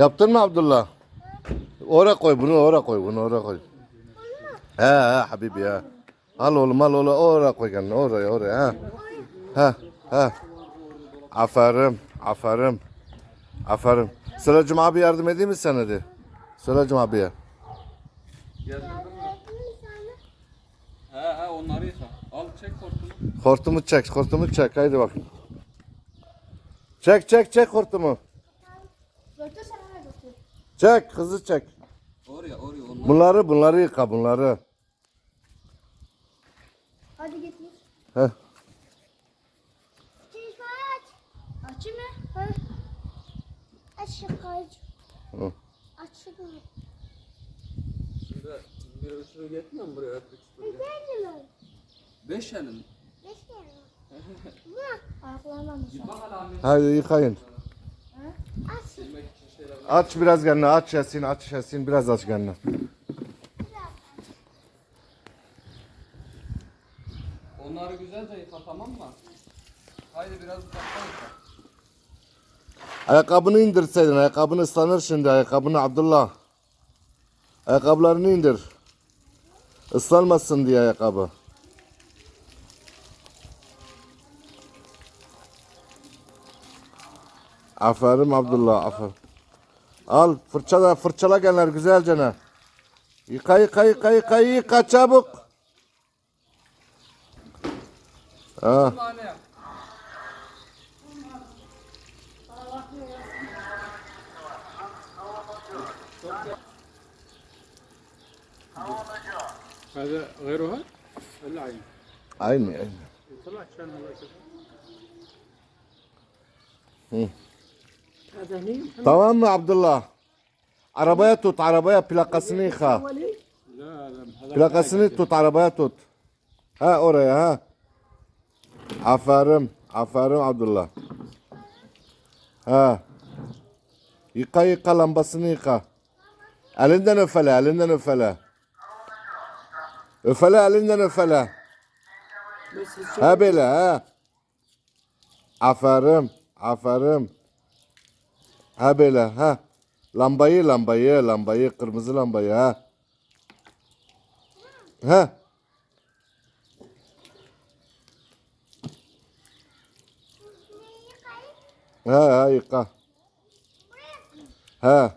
Yaptın mı Abdullah? Oraya koy bunu oraya koy bunu oraya koy. He he Habibi ya. Al oğlum al oğlum oraya koy kendini oraya oraya ha. Ha ha. Aferin aferin. Aferin. Sıracım abi yardım edeyim mi sana de? Sıracım abiye. He he onları yıka. Al çek hortumu. Hortumu çek hortumu çek haydi bak. Çek çek çek hortumu. Götür sen ona götür. Çek hızlı çek. Oraya oraya onları. Bunları bunları yıka bunları. Hadi getir. Heh. Çeşme aç. Açayım mı? Ha. Aç aç. Hı. Aç şunu. Şimdi bir uçuru getirmiyor mu buraya istiyor? Güzel mi? Beş elin. Beş tane. Bu. Ayaklarına mı? Hadi yıkayın. Aç biraz kendini aç Yasin aç Yasin biraz aç kendini. Onları güzelce yıka tamam mı? Haydi biraz uzaktan yıka. Ayakkabını indirseydin ayakkabını ıslanır şimdi ayakkabını Abdullah. Ayakkabılarını indir. Islanmasın diye ayakkabı. Aferin Abdullah aferin. Al fırçala fırçala genler güzelce ne. Yıka yıka yıka yıka yıka çabuk. Ha. Anne. هذا غيرها ولا عين؟ Aynı aynı. طلع كان هذا كذا Hı. هذا هني Tamam mı Abdullah? Arabaya tut arabaya plakasını yıka. لا لا هذا Plakasını tut arabaya tut. Ha oraya ha. Aferin. Aferin Abdullah. Ha. Yıka yıka lambasını yıka. Elinden öfele elinden öfele. Öfele elinden öfele. بس Ha böyle ha. Aferin. Aferin. Ha böyle ha. Lambayı lambayı lambayı kırmızı lambayı ha. Ha. Ha ha yıka. Ha.